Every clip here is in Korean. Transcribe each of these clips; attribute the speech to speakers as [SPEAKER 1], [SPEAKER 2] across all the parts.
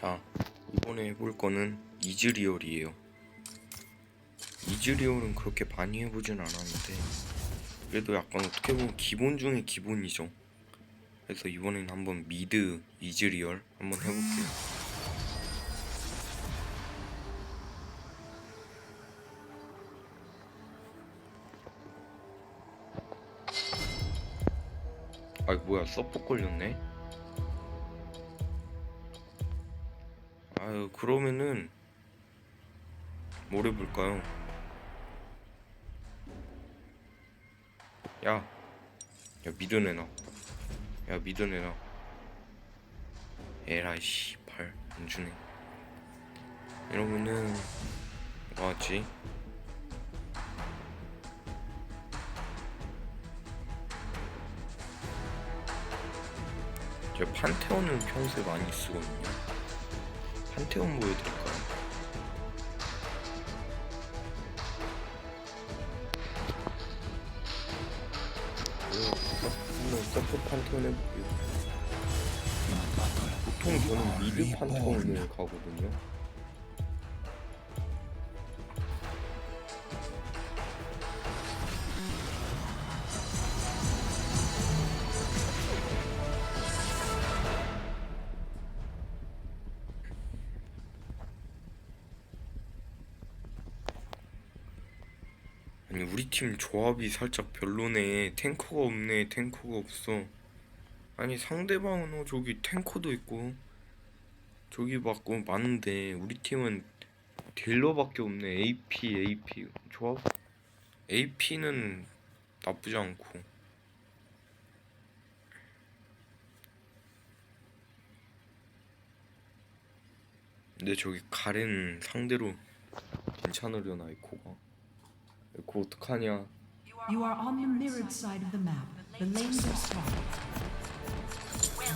[SPEAKER 1] 자, 이번에 해볼 거는 이즈리얼이에요. 이즈리얼은 그렇게 많이 해보진 않았는데, 그래도 약간 어떻게 보면 기본 중에 기본이죠. 그래서 이번엔 한번 미드 이즈리얼 한번 해볼게요. 아이 뭐야 서포 걸렸네? 아유 그러면은 뭘 해볼까요? 야, 야 미드 내놔. 야 미드 내놔. 에라이 씨발 안 주네. 이러면은 뭐하지? 제가 판테온을 평소에 많이 쓰거든요. 판테온 보여드릴까요? 한번 서프 판테온 해볼게요. 보통 저는 미드 판테온을 가거든요. 팀 조합이 살짝 별로네 탱커가 없네 탱커가 없어. 아니 상대방은 어 저기 탱커도 있고 저기 맞고 많은데 우리 팀은 딜러밖에 없네. AP AP 조합? AP는 나쁘지 않고. 근데 저기 가렌 상대로 괜찮으려나 에코가 에코 어떡하냐
[SPEAKER 2] You are on the mirrored side of the map. The lanes are strong.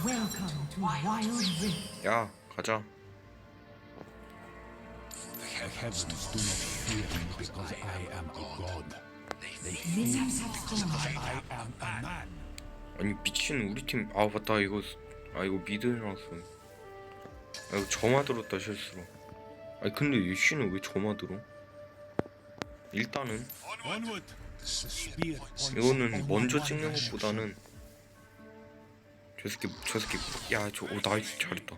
[SPEAKER 2] Welcome to Wild Rift.
[SPEAKER 1] 야 가자
[SPEAKER 3] The heavens do not fear me because I am a god.
[SPEAKER 2] Mishaps have spawned.
[SPEAKER 3] I am a man.
[SPEAKER 1] 아니 미친 우리 팀아 맞다 이거 아 이거 미드 해놨어 아 이거 점화 들었다 실수로 아니 근데 얘씨는 왜 점화 들어 일단은 이거는 먼저 찍는. 것보다는 저 새끼 저 새끼. 야저 오 나이스 잘했다.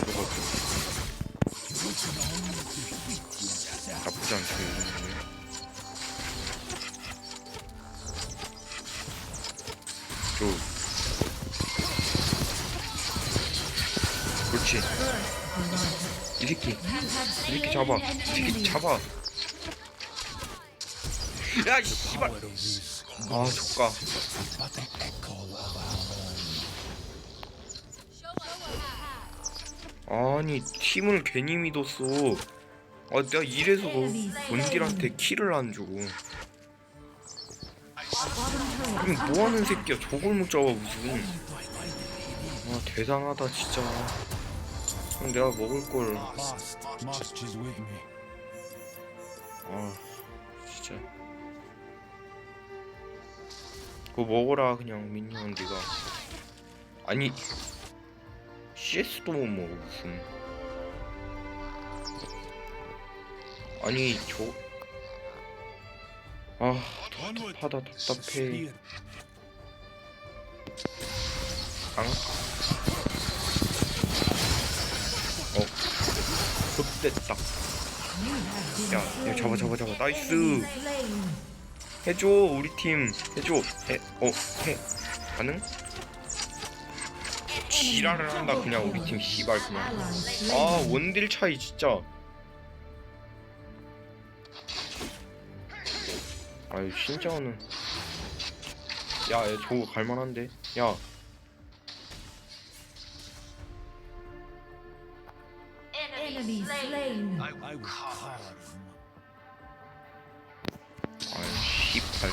[SPEAKER 1] 들어가고 나쁘지 않죠 그렇지. 이 새끼 이 새끼 잡아. 이 새끼 잡아. 야 씨발. 아
[SPEAKER 3] own.
[SPEAKER 1] 아니 팀을 괜히 믿었어. 아 내가 이래서 너 원딜한테 키를 안 주고. 이거 뭐하는 새끼야? 저걸 못 잡아 무슨. 아 대단하다 진짜 그럼 내가
[SPEAKER 3] with me.
[SPEAKER 1] 아 진짜 그거 먹어라 그냥 민니언 네가 아니 CS도 못 먹어 무슨 아니 저아
[SPEAKER 3] Onward.
[SPEAKER 1] 답답하다 답답해 앙? 어. 흡됐다. 야, 야 잡아 잡아 잡아. 나이스. 해줘 우리 팀. 해줘. 해어해. 가능? 지랄을 한다 그냥 우리 팀. 씨발 그냥. 아 원딜 차이 진짜. 아유 신짜오는. 야, 야 저거 갈만한데. 야
[SPEAKER 2] Enemy slain.
[SPEAKER 3] I will carve.
[SPEAKER 1] 아유 씨발.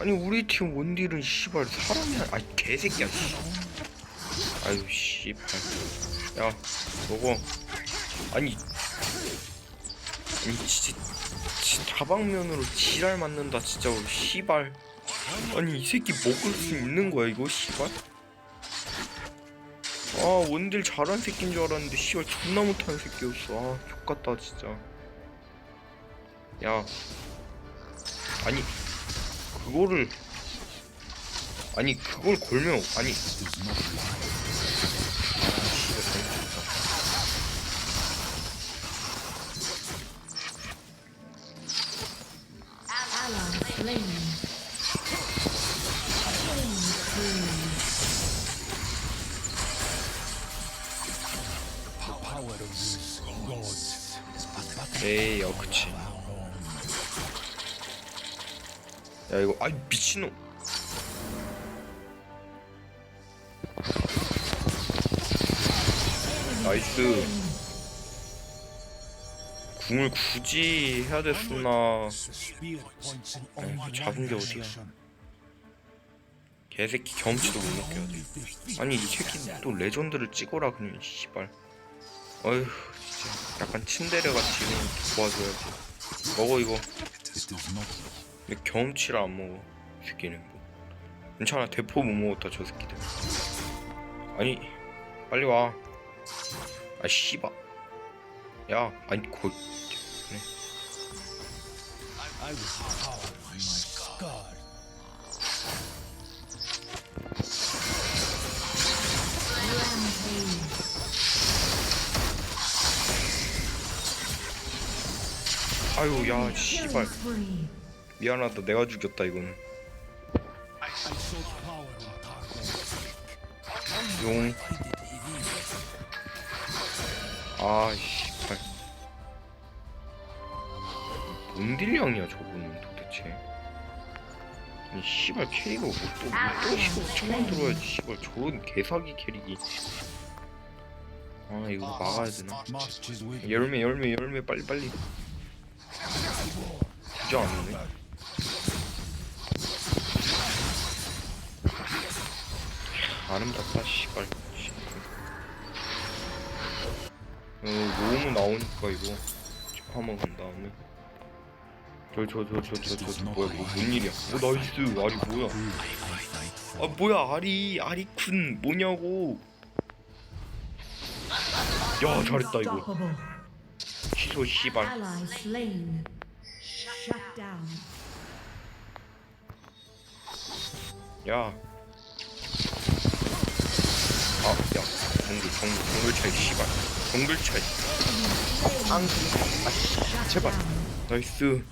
[SPEAKER 1] 아니 우리 팀 원딜은 씨발. 사람이 아니 아이 개새끼야 씨. 아유 씨발. 야 먹어 아니. 아니 진짜, 진짜 다방면으로 지랄 맞는다 진짜 씨발. 아니 이 새끼 먹을 수 있는 거야 이거 씨발 아 원딜 잘한 새끼인 줄 알았는데 씨발 존나 못하는 새끼였어. 아 족같다 진짜. 야. 아니 그거를 아니 그걸 걸면 아니 에이 어 그치. 야 이거 아이 미친놈. 나이스. 궁을 굳이 해야 됐었나. 잡은 게 어디야. 개새끼 경치도 못 먹게 하네 아니 이 새끼 또 레전드를 찍어라 그냥 씨발 어휴 진짜. 약간 침대려 같이 그냥 도와줘야지. 먹어 이거. 근데 경험치를 안 먹어 이 새끼는 뭐 괜찮아 대포 못 먹었다 저 새끼들. 아니 빨리 와아 씨발. 야 아니 거
[SPEAKER 3] I was
[SPEAKER 1] 아유 야 씨발. 미안하다 내가 죽였다 이거는. 용. 아 씨발 뭔 딜량이야 저거는 도대체 아니 씨발 캐리가 뭐또또 시고 처음 들어야지 씨발 저런 개사기 캐릭이 아 이거 막아야 되나. 열매 열매 열매 빨리 빨리 안 오네 아름답다 씨발. 어 로우무 나오니까 이거 파먹은 다음에. 저저저 저 저 저 저 뭐야 뭐, 뭔 일이야? 오 나이스. 아리 뭐야? 아 뭐야 아리 아리쿤 뭐냐고. 야 잘했다 이거. 취소 씨발.
[SPEAKER 2] Shut down.
[SPEAKER 1] 야. 아, 야. 정글, 정글, 정글 차이, 씨발. 정글 차이. 앙, 아, 씨, 제발. 나이스.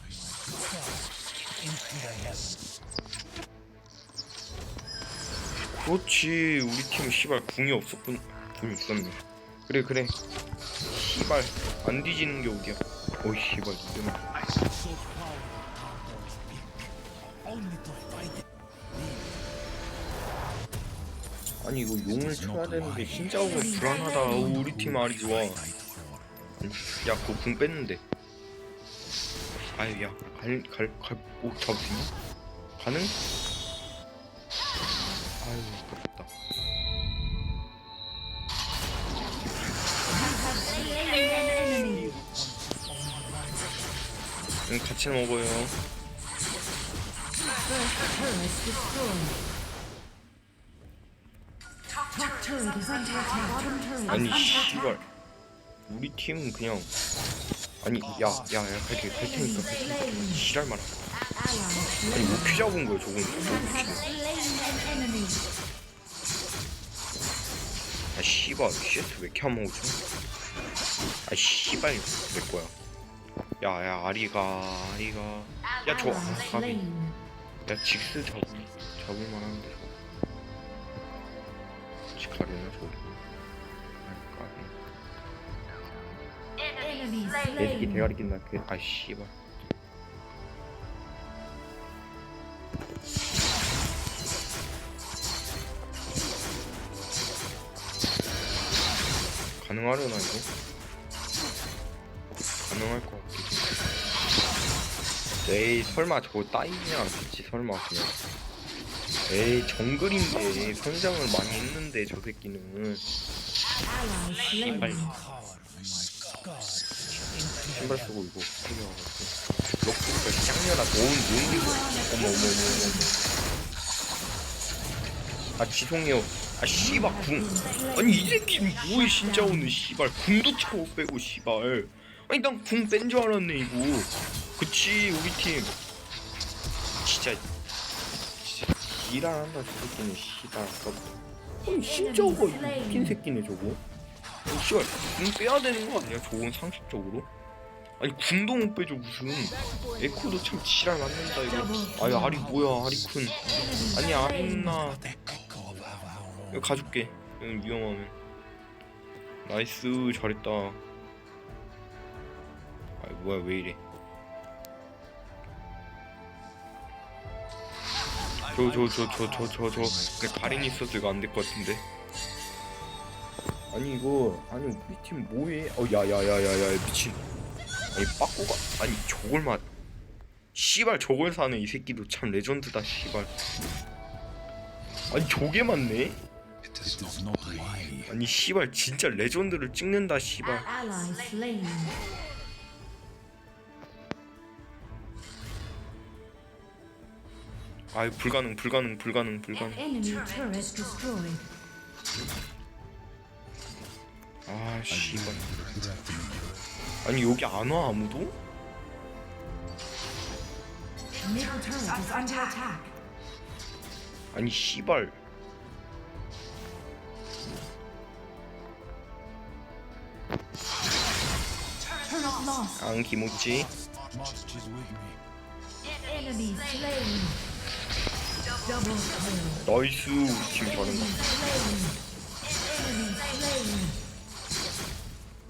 [SPEAKER 1] 그렇지. 우리 팀 씨발 궁이 없었군. 궁이 있었네. 그래, 그래. 씨발. 안 뒤지는 게 어디야. 어이, 씨발. 이거는. 아니, 이거 용을 쳐야 되는데, 진짜 오고 불안하다. 어, 우리 팀 알이 좋아.
[SPEAKER 3] Fight for.
[SPEAKER 1] 야, 그거 궁 뺐는데. 아유, 야, 갈, 갈, 갈, 오, 잡을 수 있나? 가능? 아유, 아깝다. 응, 같이 먹어요. 아니. 씨발. 우리 팀은 그냥. 아니, 야, 야, 야, 갈게, 갈 테니까, 갈 테니까. 지랄.
[SPEAKER 2] Ally
[SPEAKER 1] 아니,
[SPEAKER 2] slain.
[SPEAKER 1] 뭐 피잡은 거야, 저건. 아, 씨발, CS 왜 이렇게 안 먹었지? 아, 씨발, 내 거야. 야, 야, 아리가, 아리가. 야, 저,
[SPEAKER 2] Ally
[SPEAKER 1] 아, 가비.
[SPEAKER 2] slain.
[SPEAKER 1] 야, 직스 잡을, 잡을 만한데, 아, 가비.
[SPEAKER 2] Enemy
[SPEAKER 1] 내 새끼
[SPEAKER 2] slain.
[SPEAKER 1] 대가리 낀다, 그, 아, 씨발. 가능하려나, 이거? 가능할 것 같기도 에이 설마 저거 따이진 않겠지 설마 그냥 에이 정글인데 선장을 많이 했는데 저 새끼는.
[SPEAKER 3] my god.
[SPEAKER 1] 신발 쓰고 이거 럭스가 짱녀라 뭔뭔 이거 어머 어머 어머 어머. 아 죄송해요. 아 씨발 궁. 아니 이 새끼는 뭐해 진짜 오늘 씨발. 궁도 차고 빼고 씨발. 아니 난 궁 뺀 줄 알았네 이거. 그치 우리 팀. 진짜 일안한다 저 새끼는 씨발 아까부터 아니 진짜 오가 웃긴 새끼네 저거. 아니 씨발 궁 빼야 되는 거 아니야 저건 상식적으로? 아니 궁도 못 빼줘 무슨. 에코도 참 지랄 맞는다 이거. 아니 아리 뭐야 아리쿤. 아니 아리나. 이거 가줄게 이건 위험하면. 나이스 잘했다. 아 뭐야 왜 이래 저 저 저 저 저 저저. 근데 가린이 있어도 이거 안 될 것 같은데. 아니 이거 아니 우리 팀 뭐해? 어 야야야야야 미친. 아니 빠꾸가 아니 저걸 맞 씨발 저걸 사네 이 새끼도. 참 레전드다 씨발. 아니 저게 맞네. 아니 씨발 진짜 레전드를 찍는다 씨발 아이 불가능 불가능 불가능 불가능
[SPEAKER 2] Enemy turret destroyed.
[SPEAKER 1] 아 씨발 아니 여기 안 와 아무도?
[SPEAKER 2] Middle turret is under attack.
[SPEAKER 1] 아니 씨발
[SPEAKER 2] Turret lost.
[SPEAKER 1] 안
[SPEAKER 2] slain.
[SPEAKER 1] 나이스.
[SPEAKER 2] Enemy slain.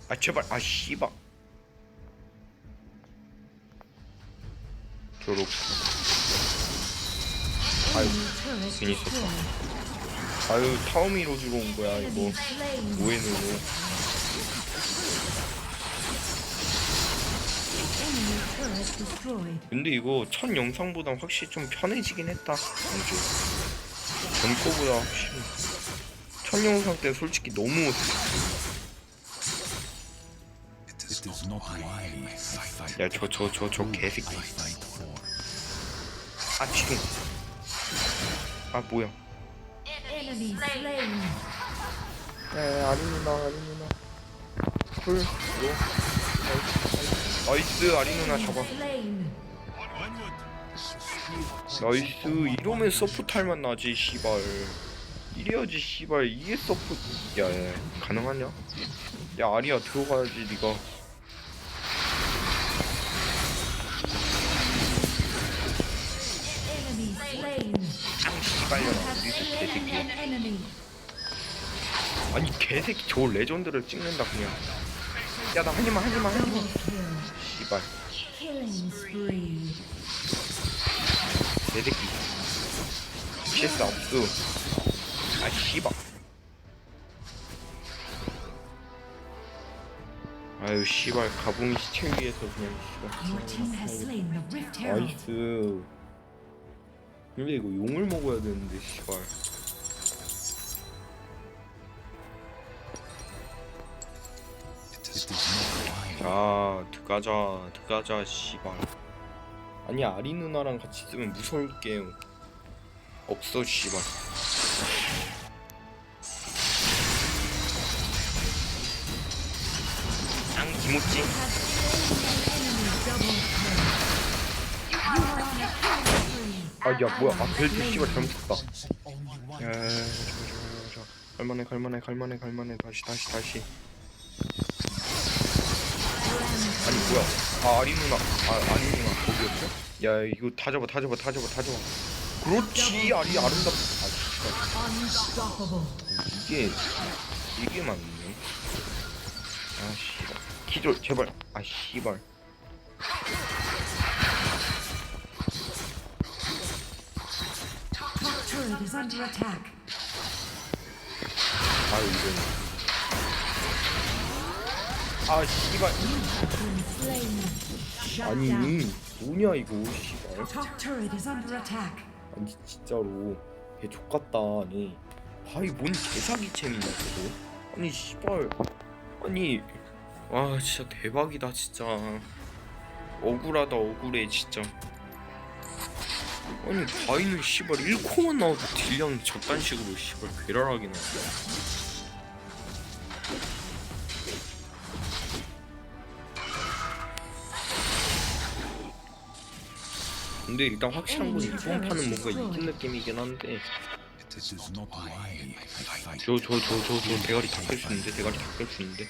[SPEAKER 1] 아 제발 아 씨발 졸업 아유 괜히 썼다. 아유 타오미로 들어온 거야 이거
[SPEAKER 2] Enemy
[SPEAKER 1] 근데 이거 첫 영상보다 확실히 좀 편해지긴 했다. 아무튼 전 거보다 확실히. 첫 영상 때 솔직히 너무. 야 저 저 저 저 개새끼. 아 지금. 아 뭐야. 아리 누나 아리 누나 풀 이거 나이스 아리 누나 잡아. 나이스 이러면 서포트 할만 나지 씨발 이래야지 씨발 이게 서포트 야야 가능하냐 야 아리야 들어가야지 니가. 아니 개새끼 저 레전드를 찍는다 그냥 야나 하지마
[SPEAKER 2] Double kill.
[SPEAKER 1] 씨발. 개새끼. CS 없어 아 씨발. 아유 씨발. 가봉이 시체 위에서 그냥 씨발. 나이스. 근데 이거 용을 먹어야 되는데 씨발 자 들어가자 들어가자 씨발. 아니 아리 누나랑 같이 있으면 무서울 게 없어 씨발. 짱 기모찌. 아야 뭐야. 아 벨트 씨발 잘못했다.
[SPEAKER 3] one.
[SPEAKER 1] 야자자자 갈만해 갈만해 갈만해 갈만해. 다시 다시 다시 뭐야? 아 아리 누나. 아 아리 누나. 거기였어? 야 이거 다 잡아 다 잡아 다 잡아 다 잡아 그렇지 아리 아름답 아 씨발
[SPEAKER 2] Unstoppable.
[SPEAKER 1] 이게 이게 맞네. 아 씨발. 기절 제발. 아 씨발.
[SPEAKER 2] Top turret is under attack.
[SPEAKER 1] 아유 이건 아 씨발. 아니 뭐냐 이거 씨발.
[SPEAKER 2] Top turret is under attack.
[SPEAKER 1] 아니 진짜로. 개 족같다 아니. 아이 뭔 개사기챔이냐 저거? 아니 씨발. 아니 와 진짜 대박이다 진짜. 억울하다 억울해 진짜. 아니 바이는 씨발 1코만 나와도 딜량 저딴 식으로 씨발 괴랄하게 나와 근데 일단 확실한 건 이번 판은 뭔가 이긴 느낌이긴 한데. 저 저 저 저 저 대가리 다 깰 수 있는데 대가리 다 깰 수 있는데.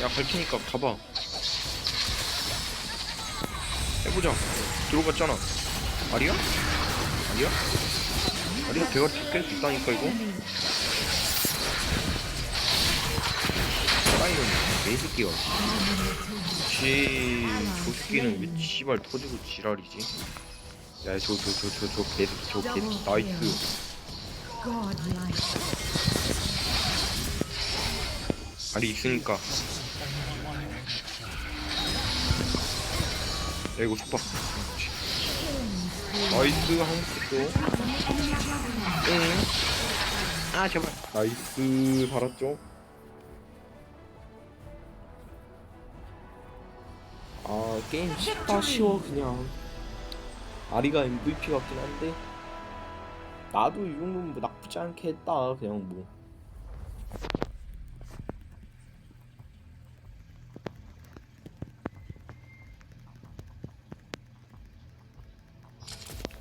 [SPEAKER 1] 야 갈 테니까 가봐. 해보자. 들어갔잖아. 아리야? 아리야? 아리야 대가리 다 깰 수 있다니까 이거? 사이는 개새끼가 씨, 저 새끼는 왜 씨발 터지고 지랄이지? 야, 저, 저, 저, 저, 저 개새끼, 저 개새끼, 나이스. 알이 있으니까. 야, 이거 속박. 나이스, 한번 또. 응. 아, 제발. 나이스, 살았죠? 게임 쉽다, 쉬워, 그냥. 아리가 MVP 같긴 한데. 나도 이 정도면 뭐 나쁘지 않게 했다, 그냥 뭐.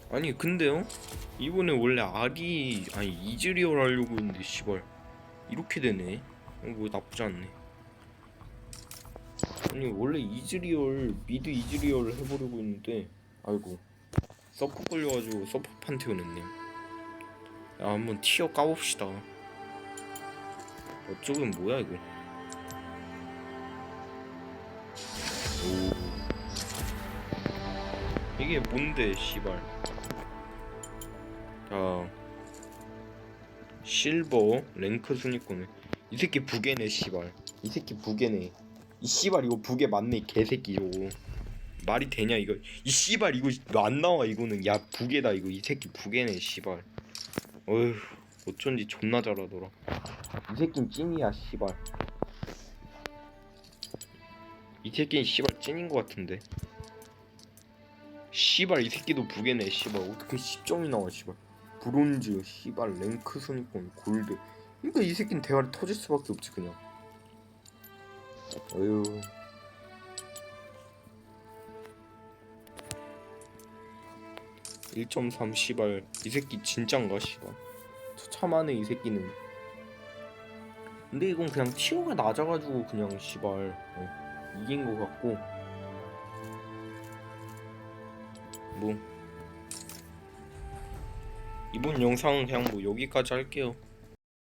[SPEAKER 1] 아니 근데요? 이번에 원래 아리 아니 이즈리얼 하려고 했는데 씨발 이렇게 되네 어, 뭐 나쁘지 않네 아니 원래 이즈리얼 미드 이즈리얼을 해보려고 했는데 아이고. 서프 걸려가지고 서프 판테온 했네. 야 한번 티어 까봅시다. 어쩌면 뭐야 이거. 오. 이게 뭔데 씨발. 자 실버 랭크 순위권에 이 새끼 부계네 씨발. 이 새끼 부계네 이 씨발 이거 부계 맞네 이 개새끼 저거. 말이 되냐 이거. 이 씨발 이거 이거 안 나와 이거는. 야 부계다 이거. 이 새끼 부계네 씨발. 어휴 어쩐지 존나 잘하더라. 이 새끼는 찐이야 씨발. 이 새끼는 씨발 찐인 것 같은데. 씨발 이 새끼도 부계네 씨발. 어떻게 10점이 나와 씨발. 브론즈 씨발. 랭크 순위권 골드. 그러니까 이 새끼는 대가리 터질 수밖에 없지 그냥 어휴. (1.3) 씨발. 이 새끼 진짠가 씨발. 처참하네 이 새끼는. 근데 이건 그냥 티오가 낮아가지고 그냥 씨발. 어, 이긴 것 같고. 뭐. 이번 영상은 그냥 뭐 여기까지 할게요